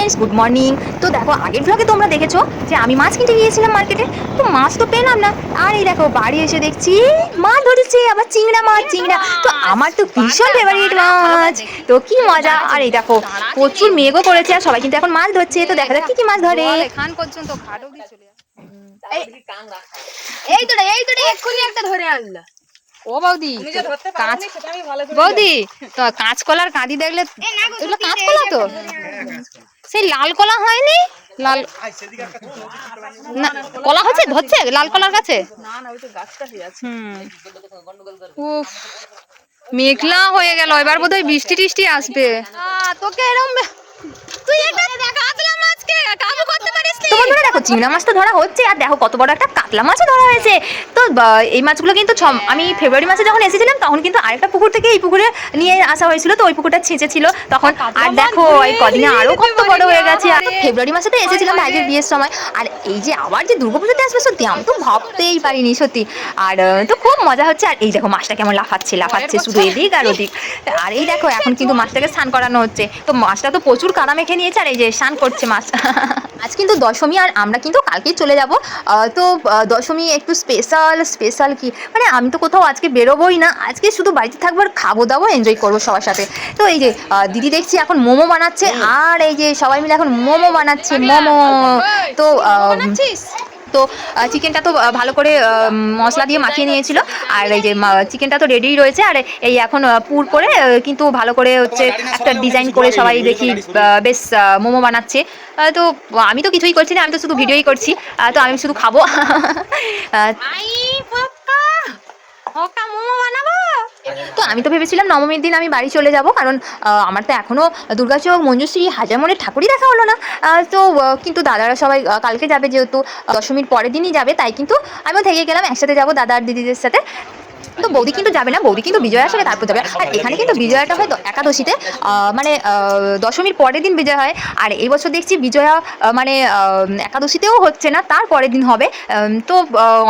Friends good morning তো দেখো আগের ভ্লগে তোমরা দেখেছ যে আমি মাছ কিনতে গিয়েছিলাম মার্কেটে তো মাছ তো পেলাম না। আর এই দেখো বাড়ি এসে দেখছি মাছ ধরেছে আবার চিংড়া মাছ চিংড়া। তো আমার তো ভীষণ ফেভারিট মাছ। তো কি মজা। আর এই দেখো প্রচুর মেঘও করেছে আর সবাই কিন্তু এখন মাছ ধরছে। তো দেখা যাক কি কি মাছ ধরে। এখান পর্যন্ত এই তো এই তো রে, এক্ষুনি একটা ধরে আনলা। ও বৌদি কাঁচ বৌদি তো কাঁচকলার কাঁদি দেখলে এগুলো কাঁচকলা তো? সেই লাল কলা হয়নি? লাল না কলা হচ্ছে? ধরছে? লাল কলার কাছে? না না ওই তো গাছটা হয়ে আছে। হুম। উফ মেঘলা হয়ে গেল এবার বোধহয় বৃষ্টি টিষ্টি আসবে। তোকে এরকম তুই একটা মাছকে কাবু করতে তো বন্ধুরা দেখো চিংড়া মাছ তো ধরা হচ্ছে আর দেখো কত বড় একটা কাতলা মাছও ধরা হয়েছে। তো এই মাছগুলো কিন্তু আমি ফেব্রুয়ারি মাসে যখন এসেছিলাম তখন কিন্তু আরেকটা পুকুর থেকে এই পুকুরে নিয়ে আসা হয়েছিল তো ওই পুকুরটা ছেঁচে ছিল তখন। আর দেখো এই কদিনে আরও কত বড় হয়ে গেছে। আর ফেব্রুয়ারি মাসে তো এসেছিলাম ভাইয়ের বিয়ের সময়। আর এই যে আবার যে দুর্গাপুজোতে আসবে সত্যি আমি তো ভাবতেই পারিনি সত্যি। আর তো খুব মজা হচ্ছে। আর এই দেখো মাছটা কেমন লাফাচ্ছে লাফাচ্ছে শুধু এদিক আর ওদিক। আর এই দেখো এখন কিন্তু মাছটাকে স্নান করানো হচ্ছে। তো মাছটা তো প্রচুর কাদা মেখে নিয়েছে আর এই যে স্নান করছে মাছ। আজ কিন্তু দশমী আর আমরা কিন্তু কালকেই চলে যাব। তো দশমী একটু স্পেশাল স্পেশাল কি? মানে আমি তো কোথাও আজকে বেরোবোই না। আজকে শুধু বাড়িতে থাকব আর খাব দাবো এনজয় করব সবার সাথে। তো এই যে দিদি দেখছি এখন মোমো বানাচ্ছে। আর এই যে সবাই মিলে এখন মোমো বানাচ্ছে মোমো। তো তো চিকেনটা তো ভালো করে মশলা দিয়ে মাখিয়ে নিয়েছিল। আর এই যে চিকেনটা তো রেডিই রয়েছে। আর এই এখন পুর করে কিন্তু ভালো করে হচ্ছে একটা ডিজাইন করে সবাই দেখি বেশ মোমো বানাচ্ছে। তো, আমি তো কিছুই করছি না, আমি তো শুধু ভিডিওই করছি। তো আমি শুধু খাব। তো আমি তো ভেবেছিলাম নবমীর দিন আমি বাড়ি চলে যাব, কারণ আমার তো এখনও দুর্গাচক মঞ্জুশ্রী হাজারমনের ঠাকুরই দেখা হলো না। তো কিন্তু দাদারা সবাই কালকে যাবে যেহেতু, দশমীর পরের দিনই যাবে, তাই কিন্তু আমিও থেকে গেলাম, একসাথে যাব দাদা আর দিদিদের সাথে। তো বৌদি কিন্তু যাবে না, বৌদি কিন্তু বিজয়া আসলে তারপর যাবে। আর এখানে কিন্তু বিজয়াটা হয় একাদশীতে মানে দশমীর পরের দিন বিজয় হয়। আর এই বছর দেখছি বিজয়া মানে একাদশীতেও হচ্ছে না, তার পরের দিন হবে। তো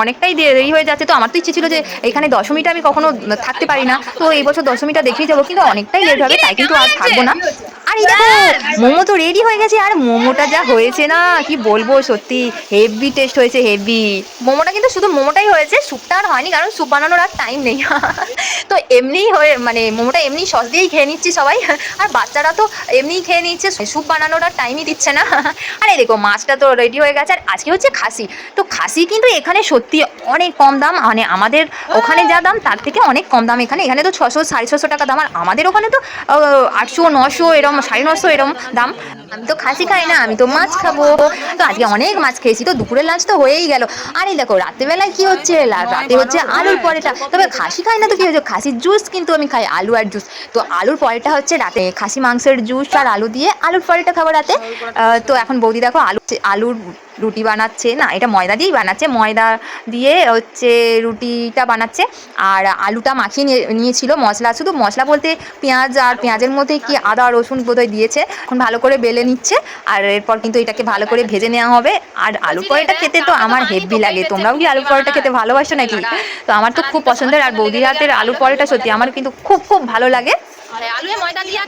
অনেকটাই দেরি হয়ে যাচ্ছে। তো আমার তো ইচ্ছে ছিল যে এখানে দশমীটা আমি কখনো থাকতে পারি না। তো এই বছর দশমীটা দেখেই যাব, কিন্তু অনেকটাই লেট হবে, তাই কিন্তু আর থাকব না। আর এই দেখো, মোমো তো রেডি হয়ে গেছে, আর মোমোটা যা হয়েছে না, কি বলব সত্যি হেভি টেস্ট হয়েছে হেভি মোমোটা কিন্তু শুধু মোমোটাই হয়েছে স্যুপটা আর হয়নি, কারণ স্যুপ বানানোর আর টাইম নেই। তো এমনিই হয়ে মানে মোমোটা এমনি সস দিয়েই খেয়ে নিচ্ছি সবাই, আর বাচ্চারা তো এমনিই খেয়ে নিচ্ছে স্যুপ বানানোর আর টাইমই দিচ্ছে না। আর দেখো, মাছটা তো রেডি হয়ে গেছে, আর আজকে হচ্ছে খাসি। তো খাসি কিন্তু এখানে সত্যি অনেক কম দাম মানে আমাদের ওখানে যা দাম, তার থেকে অনেক কম দাম এখানে। এখানে তো ছশো, সাড়ে ছশো টাকা দাম, আর আমাদের ওখানে তো আটশো, নশো, এরম সাড়ে নশো এরম দাম আমি তো খাসি খাই না, আমি তো মাছ খাব। তো আজকে অনেক মাছ খেয়েছি, তো দুপুরের লাঞ্চ তো হয়েই গেল। আর এই দেখো, রাত্রেবেলায় কি হচ্ছে? রাতে হচ্ছে আলুর পরেটা। তবে খাসি খাই না তো কি হয়েছে? খাসির জুস কিন্তু আমি খাই, আলু আর জুস তো আলুর পরেটা হচ্ছে রাতে। খাসি মাংসের জুস আর আলু দিয়ে আলুর পরেটা খাব রাতে। তো এখন বৌদি দেখো আলু আলুর রুটি বানাচ্ছে। না, এটা ময়দা দিয়েই বানাচ্ছে। ময়দা দিয়ে হচ্ছে রুটিটা বানাচ্ছে। আর আলুটা মাখিয়ে নিয়ে- নিয়েছিল মশলা। শুধু মশলা বলতে পেঁয়াজ আর পেঁয়াজের মধ্যে কি আদা, রসুন বোধহয় দিয়েছে। এখন ভালো করে বেলে নিচ্ছে আর এরপর কিন্তু এটাকে ভালো করে ভেজে নেওয়া হবে। আর আলু পরোটা খেতে তো আমার হেভি লাগে। তোমরাও কি আলু পরোটা খেতে ভালোবাসো নাকি? তো আমার তো খুব পছন্দের আর বৌদি হাতের আলু পরোটা সত্যি আমার কিন্তু খুব খুব ভালো লাগে।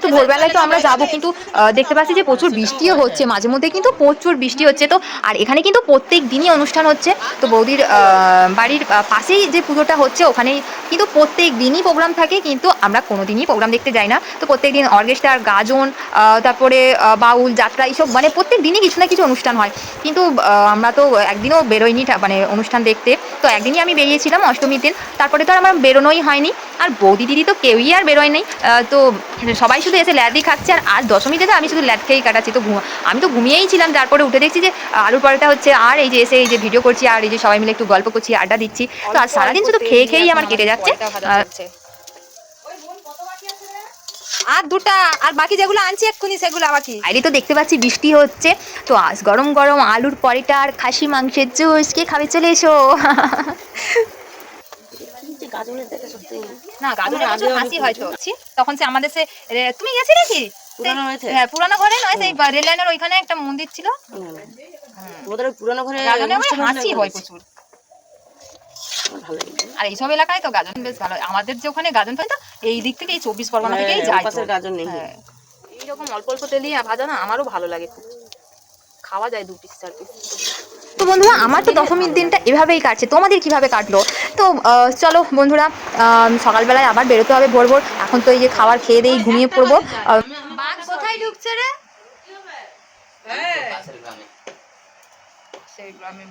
তো ভোরবেলায় তো আমরা যাব কিন্তু দেখতে পাচ্ছি যে প্রচুর বৃষ্টিও হচ্ছে মাঝে মধ্যে কিন্তু প্রচুর বৃষ্টি হচ্ছে তো আর এখানে কিন্তু প্রত্যেক দিনই অনুষ্ঠান হচ্ছে। তো বৌদির বাড়ির পাশেই যে পুজোটা হচ্ছে ওখানেই কিন্তু প্রত্যেক দিনই প্রোগ্রাম থাকে কিন্তু আমরা কোনো দিনই প্রোগ্রাম দেখতে যাই না। তো প্রত্যেক দিন অর্কেস্ট্রার গাজন তারপরে বাউল যাত্রা এইসব মানে প্রত্যেক দিনই কিছু না কিছু অনুষ্ঠান হয়। কিন্তু আমরা তো একদিনও বেরোইনি মানে অনুষ্ঠান দেখতে। তো একদিনই আমি বেরিয়েছিলাম অষ্টমীর দিন তারপরে তো আর আমার বেরোনোই হয়নি। আর বৌদি দিদি তো কেউই আর বেরোয়নি আহ, তো সবাই শুধু এসে ল্যাদই খাচ্ছে আর আজ দশমীতে তো আমি শুধু ল্যাদ খেয়েই কাটাচ্ছি। তো আমি তো ঘুমিয়েই ছিলাম তারপরে উঠে দেখছি যে আলুর পরোটা হচ্ছে আর এই যে এসে এই যে ভিডিও করছি আর এই যে সবাই মিলে একটু গল্প করছি আড্ডা দিচ্ছি। তো আজ সারাদিন শুধু খেয়ে খেয়েই আমার কেটে যাচ্ছে। আর দুটা আর বাকি যেগুলো আনছি এক্ষুনি সেগুলো আবার কি? বাইরে তো দেখতে পাচ্ছি বৃষ্টি হচ্ছে। তো আজ গরম গরম আলুর পরোটা আর খাসি মাংসের জুস। কে খাবে? চলে এসো। না গাজরের বছর ফাঁসি হয়তো। তখন সে আমাদের সে তুমি গেছি নাকি পুরানো হ্যাঁ পুরানো ঘরে নয় সেই রেল লাইনের ওইখানে একটা মন্দির ছিল। তোমাদের পুরানো ঘরে হয়েছিল হাসি হয় প্রচুর। আর এইসব এলাকায় তো গাজন বেশ ভালো আমাদের যে ওখানে গাজন হয় তো এই দিক থেকে এই চব্বিশ পরগনা হ্যাঁ, থেকেই যায় গাজন নেই। হ্যাঁ। এরকম অল্প অল্প তেল দিয়ে ভাজা না আমারও ভালো লাগে খুব। খাওয়া যায় দু পিস চার পিস তো বন্ধুরা আমার তো দশমীর দিনটা এভাবেই কাটছে। তোমাদের কীভাবে কাটলো? তো চলো বন্ধুরা সকালবেলায় আবার বেরোতে হবে ভোর ভোর। এখন তো এই যে খাবার খেয়ে দিয়ে ঘুমিয়ে পড়ব। বাঘ কোথায় ঢুকছে রে? সেই গ্রামে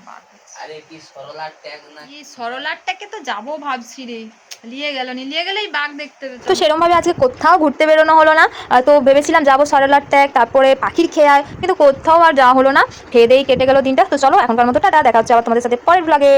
আরে কি সরলার ট্যাগ না কি সরলারটাকে তো যাব ভাবছি রে। নিয়ে গেল নি নিয়ে গেলেই বাঘ দেখতে তো সেরমভাবে আজকে কোথাও ঘুরতে বেরোনো হলো না। তো ভেবেছিলাম যাব সরলার ট্যাগ তারপরে পাখির খেয়ায় কিন্তু কোথাও আর যাওয়া হলো না। খেয়ে দিয়েই কেটে গেল দিনটা। তো চলো এখনকার মতো টাটা দেখা হচ্ছে আবার তোমাদের সাথে পরের ব্লগে